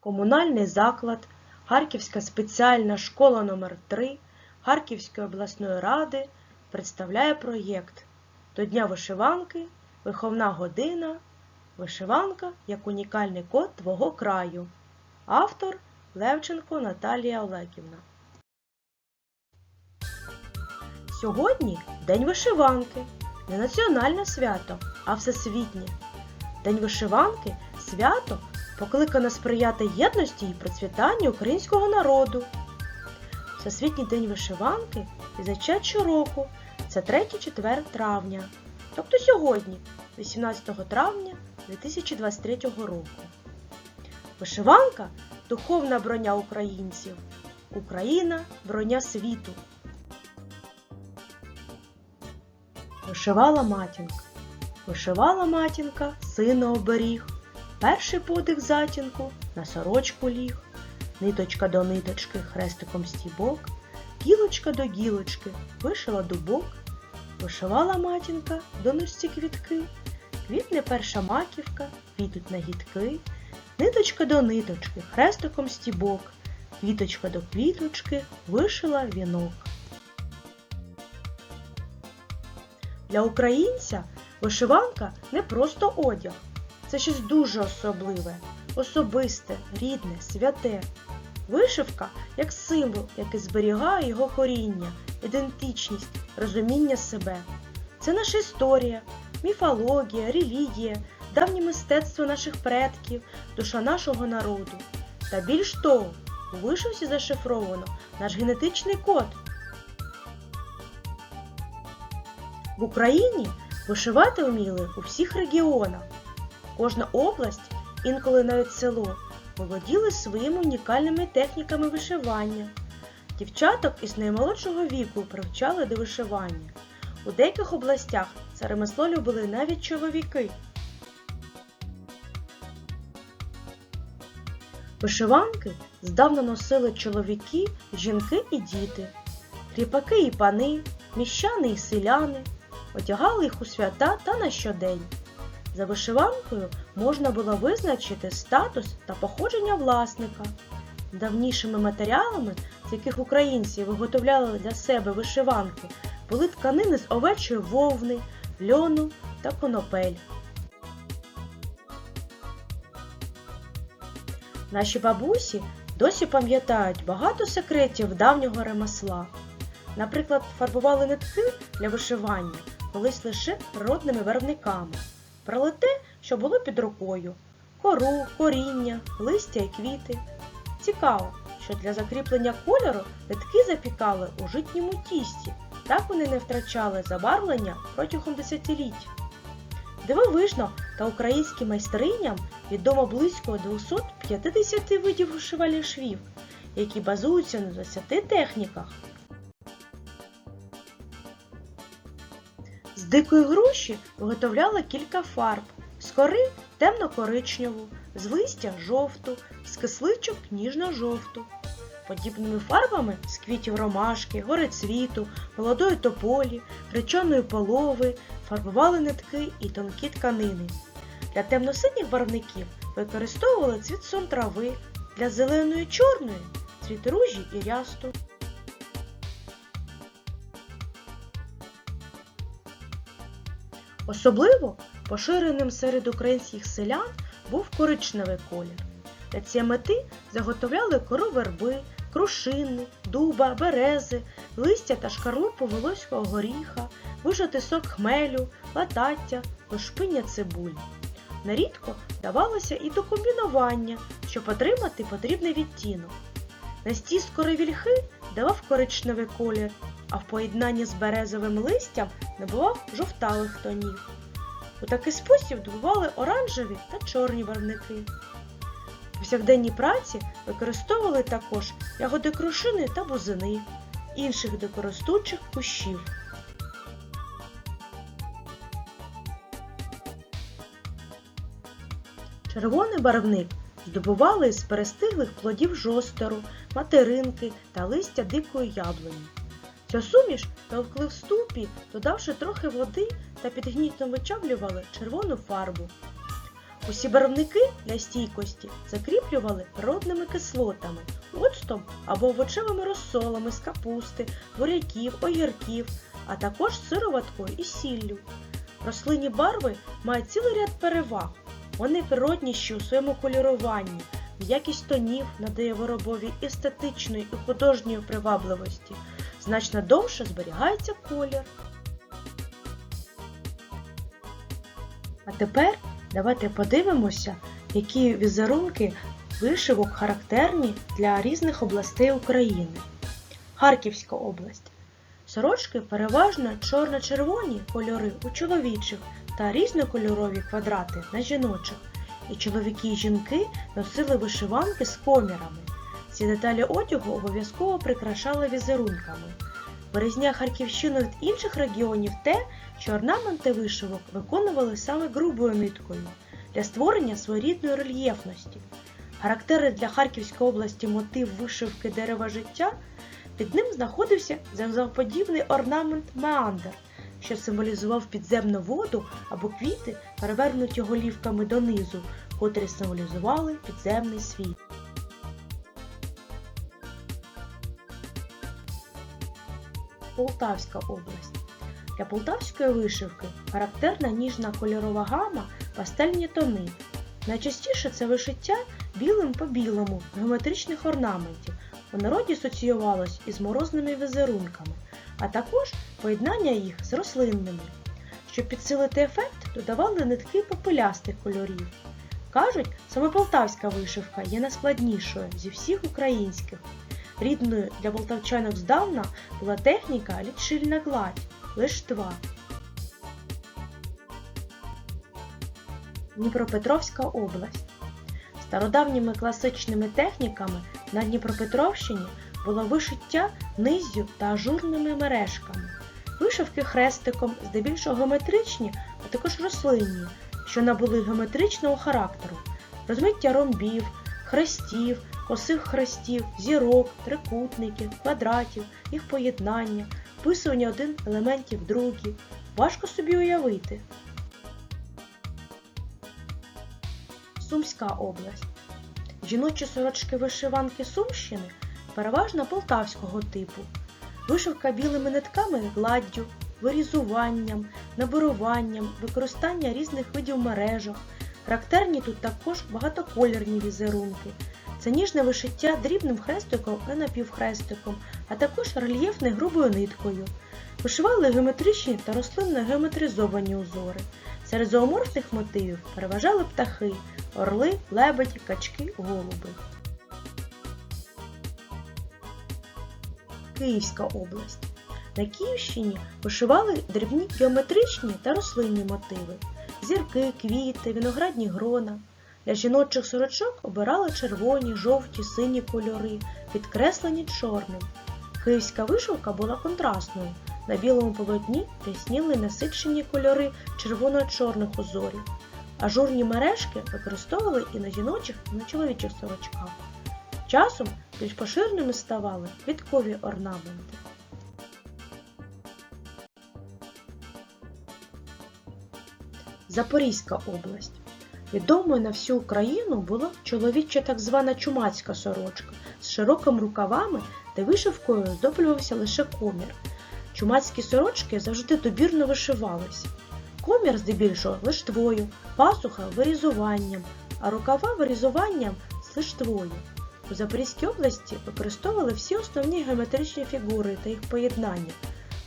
комунальний заклад, Харківська спеціальна школа номер 3 Харківської обласної ради представляє проєкт До Дня вишиванки, виховна година, вишиванка як унікальний код твого краю. Автор Левченко Наталія Олегівна. Сьогодні День вишиванки. Не національне свято, а всесвітнє. День вишиванки свято покликано сприяти єдності і процвітанню українського народу. Всесвітній день вишиванки відзначають щороку, це 3-4 травня, тобто сьогодні, 18 травня 2023 року. Вишиванка духовна броня українців. Україна броня світу. Вишивала матінка. Вишивала матінка, сина оберіг. Перший подих затінку на сорочку ліг. Ниточка до ниточки хрестиком стібок, гілочка до гілочки вишила дубок. Вишивала матінка доносці квітки. Квітне перша маківка, квітуть нагідки. Ниточка до ниточки хрестиком стібок. Квіточка до квіточки вишила вінок. Для українця вишиванка не просто одяг. Це щось дуже особливе, особисте, рідне, святе. Вишивка як символ, який зберігає його коріння, ідентичність, розуміння себе. Це наша історія, міфологія, релігія, давнє мистецтво наших предків, душа нашого народу. Та більш того, у вишивці зашифровано наш генетичний код. В Україні вишивати вміли у всіх регіонах. Кожна область, інколи навіть село, володіли своїми унікальними техніками вишивання. Дівчаток із наймолодшого віку привчали до вишивання. У деяких областях це ремесло любили навіть чоловіки. Вишиванки здавна носили чоловіки, жінки і діти, кріпаки і пани, міщани і селяни, одягали їх у свята та на щодень. За вишиванкою можна було визначити статус та походження власника. Давнішими матеріалами, з яких українці виготовляли для себе вишиванки, були тканини з овечої вовни, льону та конопель. Наші бабусі досі пам'ятають багато секретів давнього ремесла. Наприклад, фарбували нитки для вишивання колись лише природними виробниками. Брали те, що було під рукою кору, коріння, листя і квіти. Цікаво, що для закріплення кольору нитки запікали у житньому тісті, так вони не втрачали забарвлення протягом десятиліть. Дивовижно та українським майстриням відомо близько 250 видів вишивальних швів, які базуються на 20 техніках. Дикої груші виготовляли кілька фарб, з кори темно-коричневу, з листя жовту, з кисличок ніжно-жовту. Подібними фарбами з квітів ромашки, горецвіту, молодої тополі, гречаної полови фарбували нитки і тонкі тканини. Для темно-синіх барвників використовували цвіт сон трави, для зеленої чорної цвіт ружі і рясту. Особливо поширеним серед українських селян був коричневий колір. Для цієї мети заготовляли кору верби, крушини, дуба, берези, листя та шкарлупу волоського горіха, вижатий сок хмелю, латаття, лошпиння цибулі. Нерідко давалося і до комбінування, щоб отримати потрібний відтінок. Настій з кори вільхи давав коричневий колір, а в поєднанні з березовим листям набував жовтавих тонів. У такий спосіб добували оранжеві та чорні барвники. У повсякденній праці використовували також ягоди крушини та бузини, інших дикоростучих кущів. Червоний барвник здобували з перестиглих плодів жостеру, материнки та листя дикої яблуні. Цю суміш товкли в ступі, додавши трохи води та під гнітом вичавлювали червону фарбу. Усі барвники для стійкості закріплювали природними кислотами, оцтом або овочевими розсолами з капусти, буряків, огірків, а також сироваткою і сіллю. Рослинні барви мають цілий ряд переваг. Вони природніші у своєму кольоруванні, якість тонів надає виробові естетичної і художньої привабливості. Значно довше зберігається колір. А тепер давайте подивимося, які візерунки вишивок характерні для різних областей України. Харківська область. Сорочки переважно чорно-червоні кольори у чоловічих та різнокольорові квадрати на жіночих. І чоловіки і жінки носили вишиванки з комірами. Ці деталі одягу обов'язково прикрашали візерунками. Вирізняє Харківщину від інших регіонів те, що орнаменти вишивок виконували саме грубою ниткою для створення своєрідної рельєфності. Характерний для Харківської області мотив вишивки дерева життя під ним знаходився зигзагподібний орнамент меандр, що символізував підземну воду або квіти, перевернуті голівками донизу, котрі символізували підземний світ. Полтавська область. Для полтавської вишивки характерна ніжна кольорова гама, пастельні тони. Найчастіше це вишиття білим по білому геометричних орнаментів. У народі асоціювалось із морозними візерунками, а також поєднання їх з рослинними. Щоб підсилити ефект, додавали нитки попелястих кольорів. Кажуть, саме полтавська вишивка є найскладнішою зі всіх українських. Рідною для полтавчанок здавна була техніка лічильна гладь, лиштва. Дніпропетровська область. Стародавніми класичними техніками на Дніпропетровщині було вишиття низю та ажурними мережками, вишивки хрестиком, здебільшого геометричні, а також рослинні, що набули геометричного характеру, розмиття ромбів, хрестів, косих хрестів, зірок, трикутників, квадратів, їх поєднання, вписування один елементів в другий. Важко собі уявити. Сумська область. Жіночі сорочки вишиванки Сумщини переважно полтавського типу. Вишивка білими нитками гладдю, вирізуванням, наборуванням, використання різних видів мережок. Характерні тут також багатоколірні візерунки. Це ніжне вишиття дрібним хрестиком і напівхрестиком, а також рельєфне грубою ниткою. Вишивали геометричні та рослинно геометризовані узори. Серед зооморфних мотивів переважали птахи, орли, лебеді, качки, голуби. Київська область. На Київщині вишивали дрібні геометричні та рослинні мотиви зірки, квіти, виноградні грона. Для жіночих сорочок обирали червоні, жовті, сині кольори, підкреслені чорним. Київська вишивка була контрастною. На білому полотні рясніли насичені кольори червоно-чорних узорів. Ажурні мережки використовували і на жіночих, і на чоловічих сорочках. Часом більш поширеними ставали квіткові орнаменти. Запорізька область. Відомою на всю Україну була чоловіча так звана чумацька сорочка з широкими рукавами та вишивкою здоблювався лише комір. Чумацькі сорочки завжди добірно вишивалися. Комір здебільшого лиштвою, пасуха вирізуванням, а рукава вирізуванням з лиштвою. У Запорізькій області використовували всі основні геометричні фігури та їх поєднання.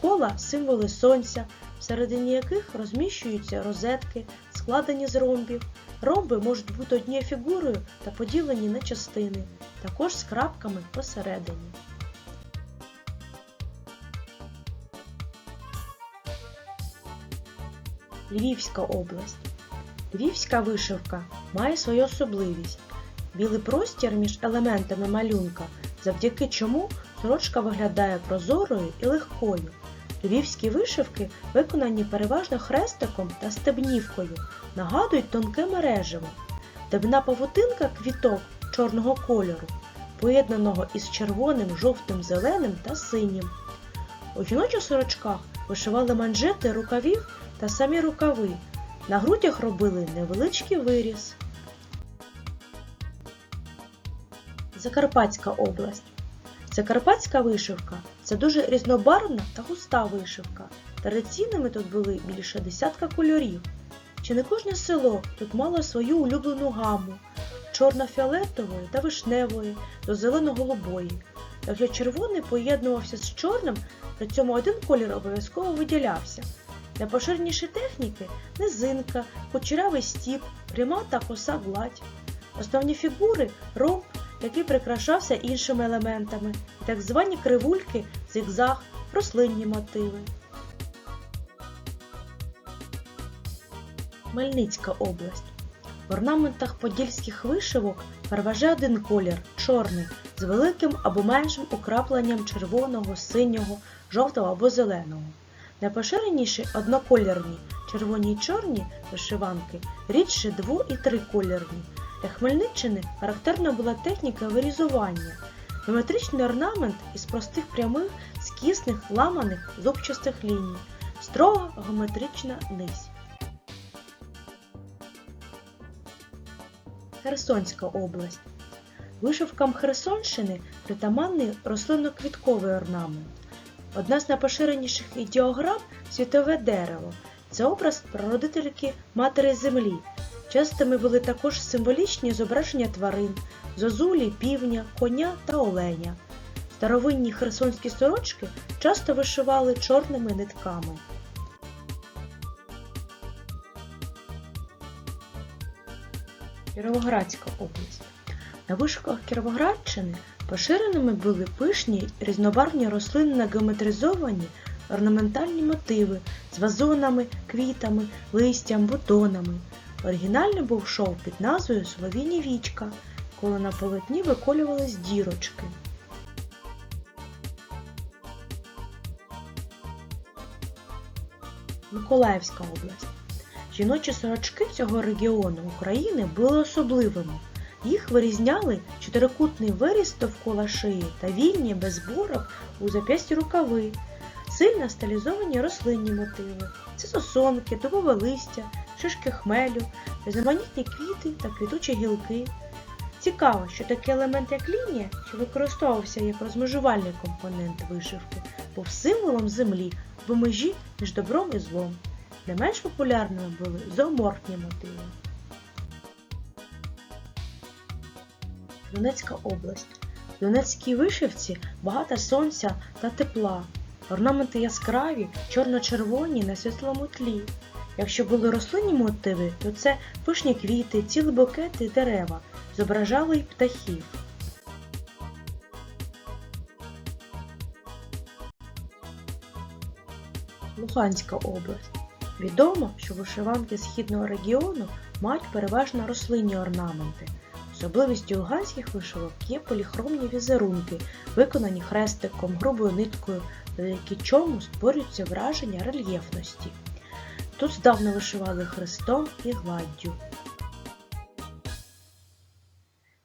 Кола символи сонця, всередині яких розміщуються розетки, складені з ромбів. Ромби можуть бути однією фігурою та поділені на частини, також з крапками посередині. Львівська область. Львівська вишивка має свою особливість. Білий простір між елементами малюнка, завдяки чому сорочка виглядає прозорою і легкою. Львівські вишивки виконані переважно хрестиком та стебнівкою, нагадують тонке мережево. Стебна павутинка квіток чорного кольору, поєднаного із червоним, жовтим, зеленим та синім. У жіночих сорочках вишивали манжети рукавів та самі рукави. На грудях робили невеличкий виріз. Закарпатська область. Закарпатська вишивка це дуже різнобарвна та густа вишивка. Традиційними тут були більше десятка кольорів. Чи не кожне село тут мало свою улюблену гаму чорно-фіолетової та вишневої до зелено-голубої. Якщо червоний поєднувався з чорним, при цьому один колір обов'язково виділявся. Найпоширеніші техніки низинка, кучерявий стіп, пряма та коса гладь. Основні фігури ромб, який прикрашався іншими елементами, і так звані кривульки, зигзаг, рослинні мотиви. Хмельницька область. В орнаментах подільських вишивок переважає один колір чорний, з великим або меншим украпленням червоного, синього, жовтого або зеленого. Найпоширеніші однокольорні червоні й чорні вишиванки, рідше дво- і трикольорні. Для Хмельниччини характерна була техніка вирізування. Геометричний орнамент із простих прямих, скісних, ламаних, зубчастих ліній, строга геометрична низь. Херсонська область. Вишивкам Херсонщини притаманний рослинно-квітковий орнамент. Одна з найпоширеніших ідеограм світове дерево. Це образ прародительки Матері Землі. Частими були також символічні зображення тварин, зозулі, півня, коня та оленя. Старовинні херсонські сорочки часто вишивали чорними нитками. Кіровоградська область. На вишивках Кіровоградщини поширеними були пишні різнобарвні рослинно геометризовані орнаментальні мотиви з вазонами, квітами, листям, бутонами. Оригінальний був шов під назвою Солов'їні вічка, коли на полотні виколювались дірочки. Миколаївська область. Жіночі сорочки цього регіону України були особливими. Їх вирізняли чотирикутний виріз довкола шиї та вільні без зборок у зап'ясті рукави, сильно стилізовані рослинні мотиви. Це сосонки, дубове листя, шишки хмелю, різноманітні квіти та квітучі гілки. Цікаво, що такий елемент, як лінія, що використовувався як розмежувальний компонент вишивки, був символом землі або межі між добром і злом. Не менш популярними були зооморфні мотиви. Донецька область. В Донецькій вишивці багато сонця та тепла. Орнаменти яскраві, чорно-червоні на світлому тлі. Якщо були рослинні мотиви, то це пишні квіти, цілі букети, дерева, зображали й птахів. Луганська область. Відомо, що вишиванки східного регіону мають переважно рослинні орнаменти. Особливістю луганських вишивок є поліхромні візерунки, виконані хрестиком, грубою ниткою, завдяки чому створюється враження рельєфності. Тут здавна вишивали хрестом і гладдю.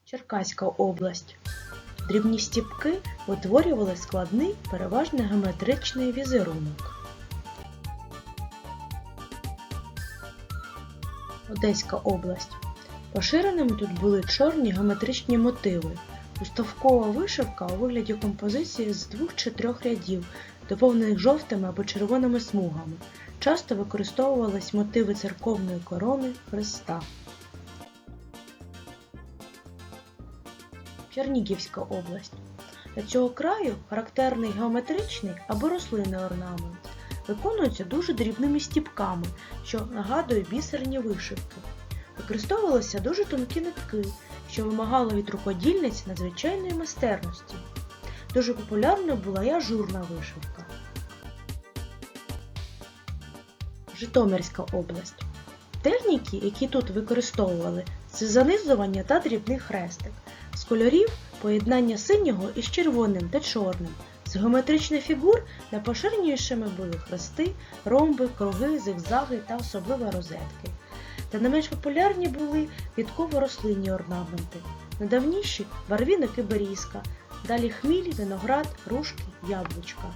Черкаська область. Дрібні стіпки утворювали складний, переважно геометричний візерунок. Одеська область. Поширеними тут були чорні геометричні мотиви. Уставкова вишивка у вигляді композиції з двох чи трьох рядів, доповнених жовтими або червоними смугами. Часто використовувались мотиви церковної корони Христа. Чернігівська область. Для цього краю характерний геометричний або рослинний орнамент. Виконується дуже дрібними стіпками, що нагадує бісерні вишивки. Використовувалися дуже тонкі нитки, що вимагало від рукодільниць надзвичайної майстерності. Дуже популярною була й ажурна вишивка. Житомирська область. Техніки, які тут використовували, це занизування та дрібний хрестик. З кольорів поєднання синього із червоним та чорним. З геометричних фігур найпоширенішими були хрести, ромби, круги, зигзаги та особливо розетки. Та не менш популярні були квітково-рослинні орнаменти. Найдавніші барвінок і берізка, далі хміль, виноград, рушки, яблучка.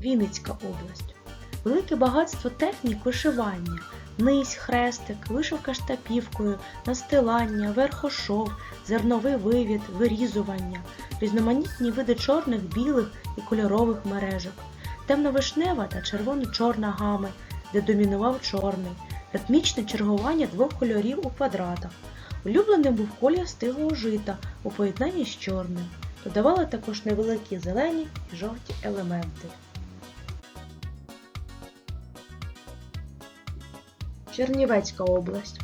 Вінницька область. Велике багатство технік вишивання, низь, хрестик, вишивка штапівкою, настилання, верхошов, зерновий вивід, вирізування, різноманітні види чорних, білих і кольорових мережок, темно-вишнева та червоно-чорна гами, де домінував чорний, ритмічне чергування двох кольорів у квадратах. Улюбленим був колір стиглого жита у поєднанні з чорним. Додавали також невеликі зелені і жовті елементи. Чернівецька область.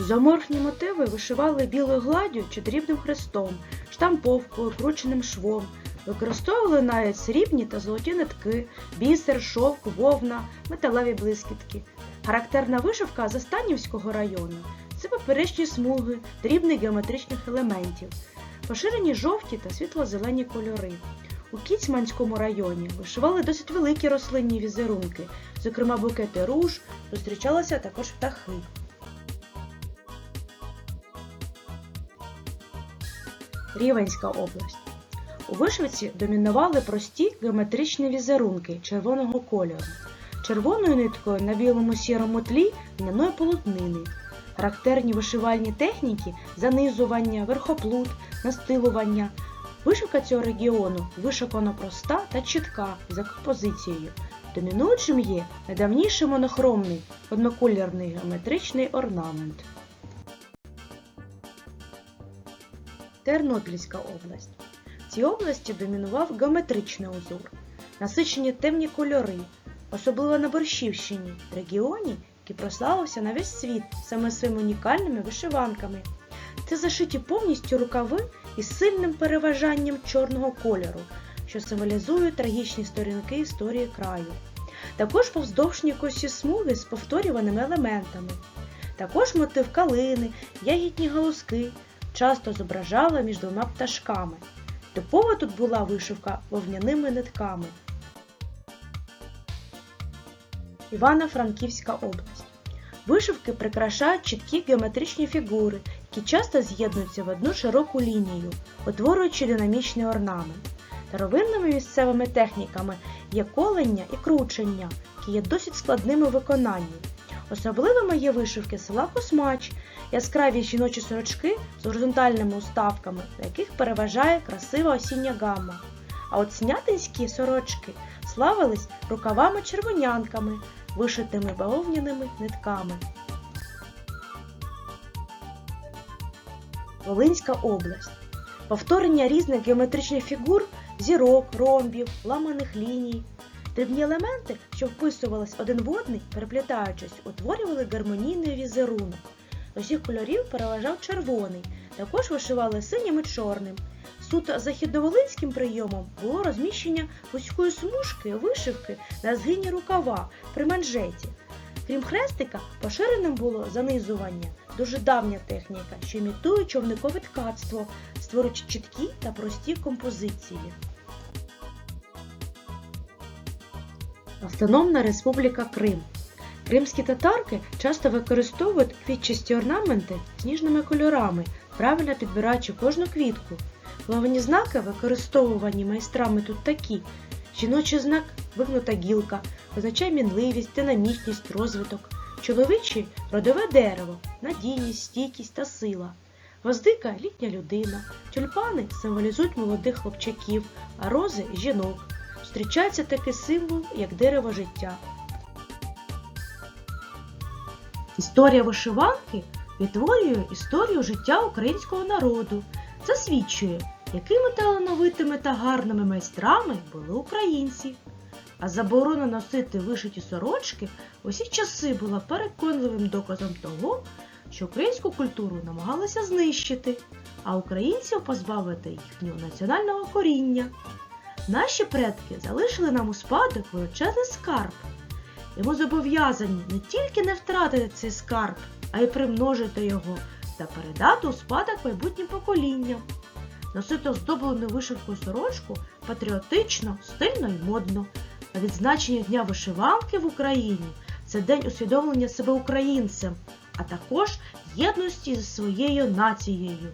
Зооморфні мотиви вишивали білою гладдю чи дрібним хрестом, штамповкою, крученим швом. Використовували навіть срібні та золоті нитки, бісер, шовк, вовна, металеві блискітки. Характерна вишивка Застанівського району це поперечні смуги, дрібних геометричних елементів, поширені жовті та світло-зелені кольори. У Кіцманському районі вишивали досить великі рослинні візерунки, зокрема букети руж, зустрічалися також птахи. Рівенська область. У вишивці домінували прості геометричні візерунки червоного кольору. Червоною ниткою на білому сірому тлі льняної полотнини. Характерні вишивальні техніки занизування, верхоплут, настилування. Вишивка цього регіону вишукано проста та чітка за композицією. Домінуючим є найдавніший монохромний однокольорний геометричний орнамент. Тернопільська область. В цій області домінував геометричний узор, насичені темні кольори, особливо на Борщівщині, регіоні, який прославився на весь світ саме своїми унікальними вишиванками. Це зашиті повністю рукави із сильним переважанням чорного кольору, що символізує трагічні сторінки історії краю. Також повздовжні косі смуги з повторюваними елементами. Також мотив калини, ягідні галузки часто зображали між двома пташками. Типова тут була вишивка вовняними нитками. Івано-Франківська область. Вишивки прикрашають чіткі геометричні фігури, які часто з'єднуються в одну широку лінію, утворюючи динамічний орнамент. Старовинними місцевими техніками є колення і кручення, які є досить складними у виконанні. Особливими є вишивки села Космач, яскраві жіночі сорочки з горизонтальними уставками, на яких переважає красива осіння гамма. А от снятинські сорочки славились рукавами-червонянками, вишитими бавовняними нитками. Волинська область. Повторення різних геометричних фігур, зірок, ромбів, ламаних ліній. Дрібні елементи, що вписувались один в одний, переплітаючись, утворювали гармонійний візерунок. З усіх кольорів переважав червоний, також вишивали синім і чорним. Суто західноволинським прийомом було розміщення вузької смужки вишивки на згині рукава при манжеті. Крім хрестика, поширеним було занизування, дуже давня техніка, що імітує човникове ткацтво, створюючи чіткі та прості композиції. Автономна Республіка Крим. Кримські татарки часто використовують квітчасті орнаменти з ніжними кольорами, правильно підбираючи кожну квітку. Головні знаки, використовувані майстрами тут такі: жіночий знак вигнута гілка, означає мінливість, динамічність, розвиток, чоловічий родове дерево, надійність, стійкість та сила. Гвоздика літня людина, тюльпани символізують молодих хлопчаків, а рози жінок. Зустрічається такий символ, як дерево життя. Історія вишиванки відтворює історію життя українського народу. Засвідчує, якими талановитими та гарними майстрами були українці. А заборона носити вишиті сорочки усі часи була переконливим доказом того, що українську культуру намагалися знищити, а українців позбавити їхнього національного коріння. Наші предки залишили нам у спадок величезний скарб. І ми зобов'язані не тільки не втратити цей скарб, а й примножити його та передати у спадок майбутнім поколінням. Носити оздоблену вишивкою сорочку патріотично, стильно і модно. Відзначення Дня вишиванки в Україні це день усвідомлення себе українцем, а також єдності зі своєю нацією.